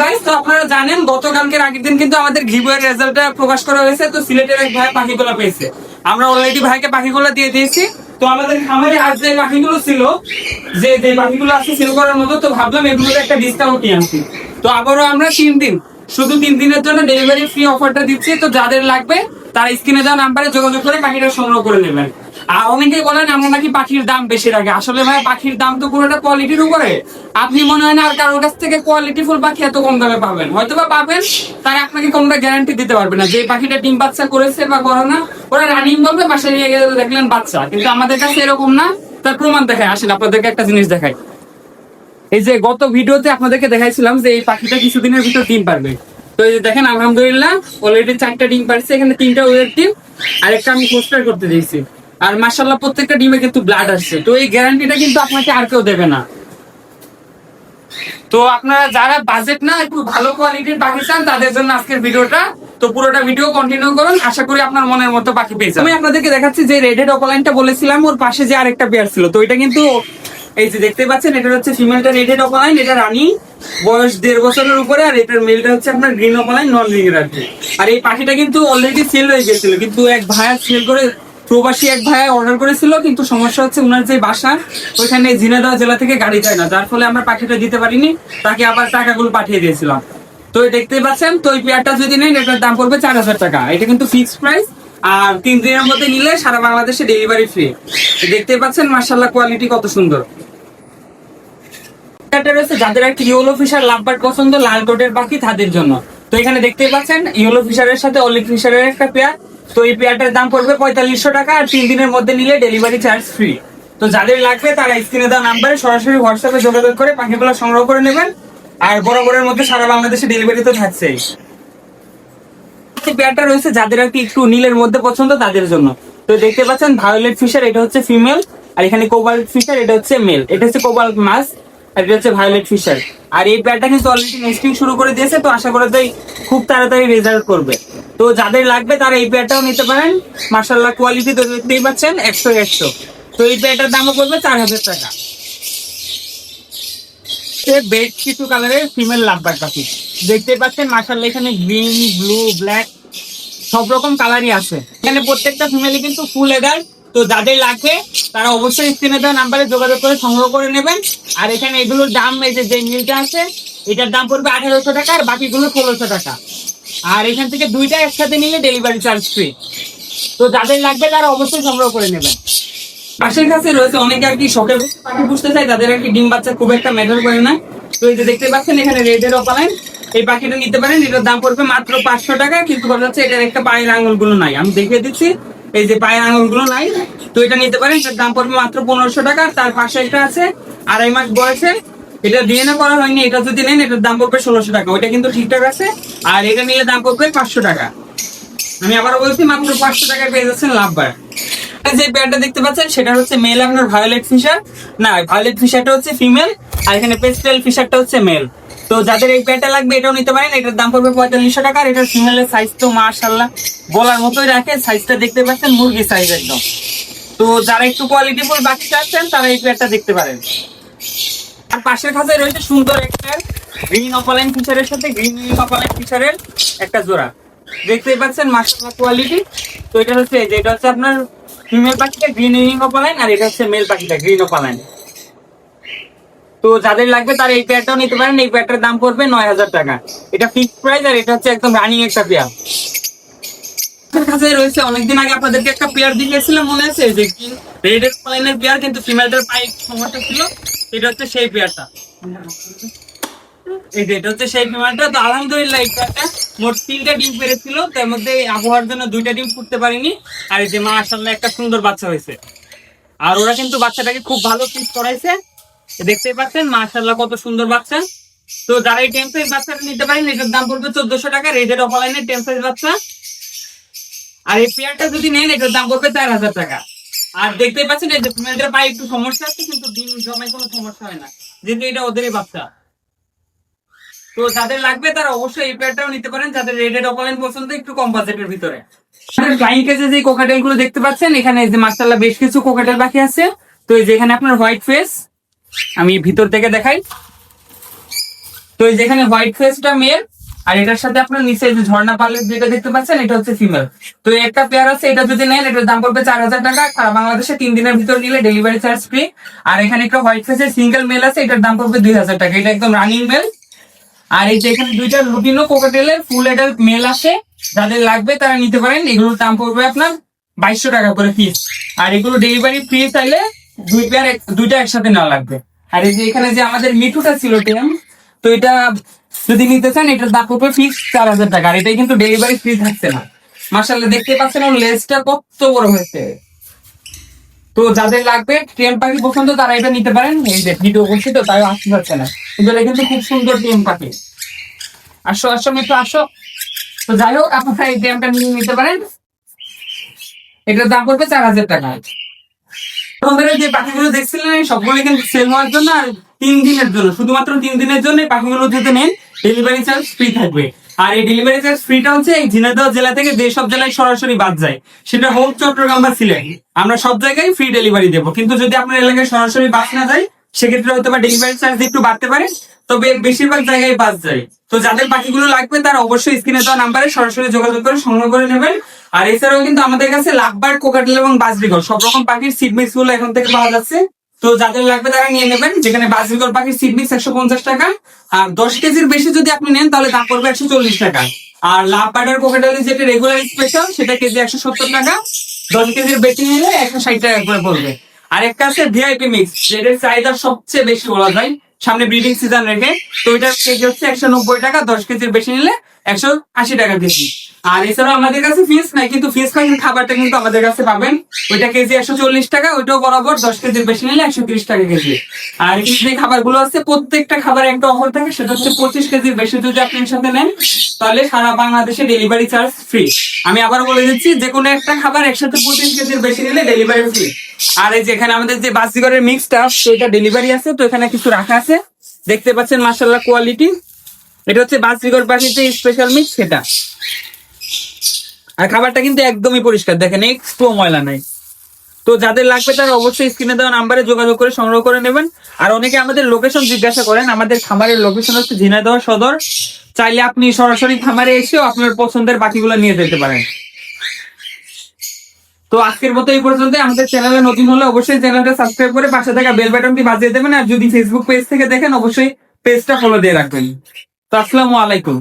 Guys তো আপনারা জানেন, গতকালকের আগের দিন কিন্তু আমাদের রেজাল্টটা প্রকাশ করা হয়েছে, তো সিলেটের এক ভাই পাখিগুলো পেয়েছে। আমরা অলরেডি ভাইকে পাখিগুলো দিয়ে দিয়েছি। তো আমাদের খামারে আজ যে পাখিগুলো ছিল, যে যে পাখিগুলো আছে সেল করার মতো, তো ভাবলাম এগুলোর একটা ডিসকাউন্ট নিয়ে তো আবারও আমরা তিন দিন, শুধু তিন দিনের জন্য ডেলিভারি ফ্রি অফারটা দিচ্ছি, তো যাদের লাগবে, তারা স্ক্রিনে দেওয়া নাম্বারে যোগাযোগ করে পাখিটা সংগ্রহ করে নেবেন। আর অনেকেই বলেন, আমরা নাকি পাখির দাম বেশি রাখে। আসলে ভাই, পাখির দাম তো পুরোটা কোয়ালিটির উপরে। আপনি মনে হয় না আর কারোর কাছ থেকে কোয়ালিটি ফুল পাখি এত কম দামে পাবেন। হয়তো বা পাবেন, তারা আপনাকে কোনটা গ্যারান্টি দিতে পারবে না। যে পাখিটা ডিম বাচ্চা করেছে বা করে না, ওরা রানিং বলবে বাসায় নিয়ে গেলে দেখলেন বাচ্চা। কিন্তু আমাদের কাছে এরকম না, তার প্রমাণ দেখায় আসেন, আপনাদেরকে একটা জিনিস দেখাই। এই যে গত ভিডিওতে আপনাদেরকে দেখাইছিলাম যে এই পাখিটা কিছুদিনের ভিতর ডিম পারবে। তো এই যে দেখেন, আলহামদুলিল্লাহ অলরেডি চারটা ডিম পারছে, এখানে তিনটা ওয়েট ডিম আর একটা আমি পোস্টার করতে দিয়েছি। আর মাসাল্লাহ প্রত্যেকটা ডিমে কিন্তু ব্লাড আসছে। তো এই গ্যারান্টিটা কিন্তু আপনাকে আর কেউ দেবে না। তো আপনারা যারা বাজেট না একটু ভালো কোয়ালিটির পাখি চান, তাদের জন্য আজকের ভিডিওটা। তো পুরোটা ভিডিও কন্টিনিউ করুন। আশা করি আপনার মনের মতো পাখি পেয়েছেন আমি আপনাদেরকে দেখাচ্ছি যে রেডেড অপলাইনটা বলেছিলাম, ওর পাশে যে আরেকটা পেয়ার ছিল। তো এটা কিন্তু এই যে দেখতে পাচ্ছেন এটা হচ্ছে ফিমেলটা রেডেড অপলাইন এটা রানি, বয়স দেড় বছরের উপরে, আর এটার মেলটা হচ্ছে আপনার গ্রিন অপলাইন নন রিং আর আর এই পাখিটা কিন্তু অলরেডি সেল হয়ে গেছিল, কিন্তু এক ভাইয়া সেল করে প্রবাসী এক ভাই অর্ডার করেছিল, কিন্তু সমস্যা হচ্ছে ওনার যে বাসা, ওইখানে ঝিনাইদহ জেলা থেকে গাড়ি যায় না, যার ফলে আমরা পাখিটা দিতে পারিনি, তাকে আবার টাকাগুলো পাঠিয়ে দিয়েছিলাম। তো এই দেখতেই পাচ্ছেন, তো এই পেয়ারটা যদি নেন, এটার দাম পড়বে চার হাজার টাকা। এটা কিন্তু ফিক্সড প্রাইস আর তিন দিনের মধ্যে নিলে সারা বাংলাদেশে ডেলিভারি ফ্রি দেখতে পাচ্ছেন মার্শাল্লাহ কোয়ালিটি কত সুন্দর। যাদের একটা ইয়েলো ফিশার লাভবার্ড পছন্দ, লাল কোটের পাখি, তাদের জন্য। তো এখানে দেখতেই পাচ্ছেন, ইয়েলো ফিশারের সাথে অলিভ ফিশারের একটা পেয়ার তো এই পেয়ারটার দাম পড়বে পঁয়তাল্লিশশো টাকা আর তিন দিনের মধ্যে নিলে ডেলিভারি চার্জ ফ্রি তো যাদের লাগবে তারা স্ক্রিনে দেওয়া নাম্বারে সরাসরি হোয়াটসঅ্যাপে যোগাযোগ করে পাখিগুলো সংগ্রহ করে নেবেন। আর বরাবরের মধ্যে সারা বাংলাদেশে ডেলিভারি তো থাকছেই। পেয়ারটা রয়েছে যাদের আর কি একটু নীলের মধ্যে পছন্দ তাদের জন্য। তো দেখতে পাচ্ছেন ভায়োলেট ফিশার এটা হচ্ছে ফিমেল আর এখানে কোবাল্ট ফিশার এটা হচ্ছে মেল এটা হচ্ছে কোবাল্ট মাছ, আর এটা হচ্ছে ভায়োলেট ফিশার আর এই পেয়ারটা কিন্তু অলরেডি নেস্টিং শুরু করে দিয়েছে, তো আশা করা যায় খুব তাড়াতাড়ি রেজাল্ট করবে। তো যাদের লাগবে তারা এই পেয়ারটাও নিতে পারেন। মার্শাল্লাহ কোয়ালিটি তো দেখতেই পাচ্ছেন, একশো একশো। তো এই পেয়ারটার দামও পড়বে চার হাজার টাকা। বেড কিছু কালারের ফিমেল লাভবার পাখি দেখতে পাচ্ছেন মার্শাল্লাহ এখানে গ্রিন ব্লু ব্ল্যাক সব রকম কালারই আছে। এখানে প্রত্যেকটা ফিমেলি কিন্তু ফুল এদার তো যাদের লাগবে, তারা অবশ্যই স্ক্রিনে দেওয়া নাম্বারে যোগাযোগ করে সংগ্রহ করে নেবেন। আর এখানে এগুলোর দাম, এই যে যে নীলটা আছে, এটার দাম পড়বে আঠারোশো টাকা আর বাকিগুলো ষোলোশো টাকা। আর এখান থেকে দুইটা একসাথে নিলে ডেলিভারি চার্জ ফ্রি তো যাদের লাগবে তারা অবশ্যই সংগ্রহ করে নেবেন। পাশের কাছে রয়েছে অনেকে আর কি শখের পাখি পুষতে চায়, তাদের আর কি ডিম বাচ্চা খুব একটা ম্যাটার করে না। তো এই যে দেখতে পাচ্ছেন, এখানে রেডের অপালাইন এই পাখিটা নিতে পারেন, এটার দাম পড়বে মাত্র পাঁচশো টাকা, কিন্তু কথা হচ্ছে এটার একটা পায়ের আঙুলগুলো নাই। আমি দেখিয়ে দিচ্ছি, এই যে পায়ের আঙুলগুলো নাই। তো এটা নিতে পারেন, এটার দাম পড়বে মাত্র পনেরোশো টাকা তার পাশে একটা আছে, আড়াই মাস বয়সে এটা ডিএনএ করা হয়নি, এটা যদি নেন, এটার দাম পড়বে ষোলোশো টাকা। ওইটা কিন্তু ঠিকঠাক আছে, আর এটা নিলে দাম পড়বে পাঁচশো টাকা। আমি আবার বলছি, মাত্র পাঁচশো টাকায় পেয়ে যাচ্ছেন লাভবার। যে পেয়ারটা দেখতে পাচ্ছেন, সেটা হচ্ছে মেল আপনার ভায়োলেট ফিশার না ভায়োলেট ফিশারটা হচ্ছে ফিমেল আর এখানে পেস্টেল ফিশারটা হচ্ছে মেল তো যাদের এই পেয়ারটা লাগবে, এটাও নিতে পারেন, এটার দাম পড়বে পঁয়তাল্লিশশো টাকা, আর এটার ফিমেলের সাইজ তো মার্শাল্লাহ বলার মতোই রাখে সাইজটা দেখতে পাচ্ছেন মুরগি সাইজ একদম। তো যারা একটু কোয়ালিটি ফুল বাকি চাচ্ছেন তারা এই পেয়ারটা দেখতে পারেন। আর পাশের খাঁচায় রয়েছে সুন্দর একটা গ্রিন অপালাইন ফিচারের সাথে গ্রিন অপালাইন ফিচারের একটা জোড়া। দেখতেই পাচ্ছেন মার্শাল্লাহ কোয়ালিটি তো এটা হচ্ছে যে, এটা হচ্ছে আপনার ফিমেল পাখিটা গ্রিন ইউনিং অপালাইন আর এটা হচ্ছে মেল পাখিটা গ্রিন অপালাইন তো যাদের লাগবে তারা এই পেয়ারটাও নিতে পারেন। এই পেয়ারটার দাম পড়বে নয় হাজার টাকা। এটা ফিক্সড প্রাইস আর এটা হচ্ছে একদম রানিং একটা পেয়ার কাছে রয়েছে, অনেকদিন আগে আপনাদেরকে একটা পেয়ার দিয়েছিলাম মনে আছে? যে রেড অপালাইনের পেয়ার কিন্তু ফিমেলটার পায়ে সমস্যা ছিল। এটা হচ্ছে সেই পেয়ারটা। এই যে, এটা হচ্ছে সেই তো আলহামদুলিল্লাহ মোট ডিম পেরেছিল। তার মধ্যে আবহাওয়ার জন্য দুইটা ডিম আর এই যে একটা সুন্দর বাচ্চা হয়েছে। আর ওরা কিন্তু বাচ্চাটাকে খুব ভালো করাইছে। দেখতেই পাচ্ছেন মাশাল্লাহ কত সুন্দর বাচ্চা। তো বাচ্চাটা নিতে পারেন, এটার দাম পড়বে চোদ্দশো টাকা। রেডের অফলাইনের টেন সাইজ বাচ্চা। আর এই পেয়ারটা যদি নেন, এটার দাম পড়বে চার হাজার টাকা। আর দেখতেই পাচ্ছেন এই যে ফিমেলটার পায়ে একটু সমস্যা আছে, কিন্তু ডিম জমায় কোনো সমস্যা হয় না। যেহেতু এটা ওদেরই বাচ্চা। তো যাদের লাগবে তারা অবশ্যই এই পেয়ারটাও নিতে পারেন, যাদের রেডেড অফলাইন পছন্দ, একটু কম বাজেটের ভিতরে। ফ্লাইং কেজে যে কোকাটেলগুলো দেখতে পাচ্ছেন, এখানে যে মাসাল্লাহ বেশ কিছু কোকাটেল বাকি আছে। তো এই যে এখানে আপনার হোয়াইট ফেস আমি ভিতর থেকে দেখাই। তো এই যেখানে হোয়াইট ফেসটা মেল আর এটার সাথে আপনার নিচে যে ঝর্ণা পালের যেটা দেখতে পাচ্ছেন, এটা হচ্ছে ফিমেল তো একটা পেয়ার আছে, এটা যদি নেন, এটার দাম পড়বে চার হাজার টাকা। সারা বাংলাদেশে তিন দিনের ভিতর নিলে ডেলিভারি চার্জ ফ্রি আর এখানে একটা হোয়াইট ফেসের সিঙ্গেল মেল আছে, এটার দাম পড়বে দুই হাজার টাকা। এটা একদম রানিং মেল আর এই যে এখানে দুইটা লুটিনো কোকাটেলের ফুল এডাল্ট মেল আছে, যাদের লাগবে তারা নিতে পারেন। এগুলোর দাম পড়বে আপনার বাইশশো টাকা করে পিস আর এগুলো ডেলিভারি ফ্রি চাইলে দুই পেয়ার দুইটা একসাথে নেওয়া লাগবে। আর এই যে এখানে যে আমাদের মিঠুটা ছিল, টেম তো এটা যদি নিতে চান, এটার দাম পড়বে ফিক্স চার হাজার টাকা। আর এটাই কিন্তু ডেলিভারি ফ্রি থাকছে না। মার্শাল্লাহ দেখতে পাচ্ছেন লেজটা কত বড় হয়েছে। তো যাদের লাগবে টেম পাখি পছন্দ, তারা এটা নিতে পারেন। এই যে ভিডিও করছি তো তাই আসতে পারছে না। কিন্তু এটা কিন্তু খুব সুন্দর টেম পাখি। আসো আসো, মিঠু, আসো। তো যাই হোক, আপনারা এই টেমটা নিয়ে নিতে পারেন। এটার দাম পড়বে চার হাজার টাকা। আপনারা যে পাখিগুলো দেখছিলেন সবগুলো কিন্তু সেল হওয়ার জন্য আর তিন দিনের জন্য। শুধুমাত্র তিন দিনের জন্য পাখিগুলো যদি নেন ডেলিভারি চার্জ ফ্রি থাকবে। আর এই ডেলিভারি চার্জ ফ্রিটা হচ্ছে এই ঝিনাইদহ জেলা থেকে যে সব জেলায় সরাসরি বাদ যায়, সেটা হোক চট্টগ্রাম বা সিলেট। আমরা সব জায়গায় ফ্রি ডেলিভারি দেবো। কিন্তু যদি আপনার এলাকায় সরাসরি বাস না যায় সেক্ষেত্রে হয়তো বা ডেলিভারি চার্জ একটু বাড়তে পারে, তবে বেশিরভাগ জায়গায় বাস যায়। তো যাদের পাখিগুলো লাগবে, তারা অবশ্যই স্ক্রিনে দেওয়া নাম্বারে সরাসরি যোগাযোগ করে সংগ্রহ করে নেবেন। আর এছাড়াও কিন্তু আমাদের কাছে লাভবার কোকাটেল এবং বাজরিগল সব রকম পাখির সিড মিক্সগুলো এখন থেকে পাওয়া যাচ্ছে। তো যাদের লাগবে তারা নিয়ে নেবেন, যেখানে বাজরিগল পাখির সিড মিক্স একশো পঞ্চাশ টাকা। আর দশ কেজির বেশি যদি আপনি নেন, তাহলে দাম পড়বে একশো চল্লিশ টাকা। আর লাভ বাটার কোকাটেলের যেটা রেগুলার স্পেশাল সেটা কেজি একশো সত্তর টাকা। দশ কেজির বেশি নিলে একশো ষাট টাকা করে পড়বে। আর একটা আছে ভিআইপি মিক্স যেটার চাহিদা সবচেয়ে বেশি বলা যায়। সামনে ব্রিডিং সিজন রেখে, তো ওইটার কেজি হচ্ছে একশো নব্বই টাকা, দশ কেজির বেশি নিলে একশো আশি টাকা কেজি। আর এছাড়াও আমাদের কাছে ফিস নাই, কিন্তু ফিস পাখির খাবারটা কিন্তু আমাদের কাছে পাবেন। ওইটা কেজি একশো চল্লিশ টাকা, ওইটাও বরাবর দশ কেজির বেশি নিলে একশো তিরিশ টাকা কেজি। আর যে খাবারগুলো আছে, প্রত্যেকটা খাবারে একটা অফার থাকে, সেটা হচ্ছে পঁচিশ কেজির বেশি যদি আপনি সাথে নেন, তাহলে সারা বাংলাদেশে ডেলিভারি চার্জ ফ্রি আমি আবার বলে দিচ্ছি, যে কোনো একটা খাবার একসাথে পঁচিশ কেজির বেশি নিলে ডেলিভারি ফ্রি আর এই যে এখানে আমাদের যে বাসিগরের মিক্সটা সেটা ডেলিভারি আছে, তো এখানে কিছু রাখা আছে। দেখতে পাচ্ছেন মার্শাল্লাহ কোয়ালিটি এটা হচ্ছে বাসিগর পাখির যে স্পেশাল মিক্স সেটা। আর খাবারটা কিন্তু একদমই পরিষ্কার, দেখেন একটু ময়লা নাই। তো যাদের লাগবে তারা অবশ্যই স্ক্রিনে দেওয়া নাম্বারে যোগাযোগ করে সংগ্রহ করে নেবেন। আর অনেকে আমাদের লোকেশন জিজ্ঞাসা করেন, আমাদের খামারের লোকেশন হচ্ছে ঝিনাইদহ সদর। চাইলে আপনি সরাসরি খামারে এসেও আপনার পছন্দের বাকিগুলো নিয়ে যেতে পারেন। তো আজকের মতো এই পর্যন্ত, আমাদের চ্যানেলে নতুন হলে অবশ্যই চ্যানেলটা সাবস্ক্রাইব করে পাশে থাকা বেল বাটনটি বাজিয়ে দেবেন। আর যদি ফেসবুক পেজ থেকে দেখেন, অবশ্যই পেজটা ফলো দিয়ে রাখবেন। তো আসসালামু আলাইকুম।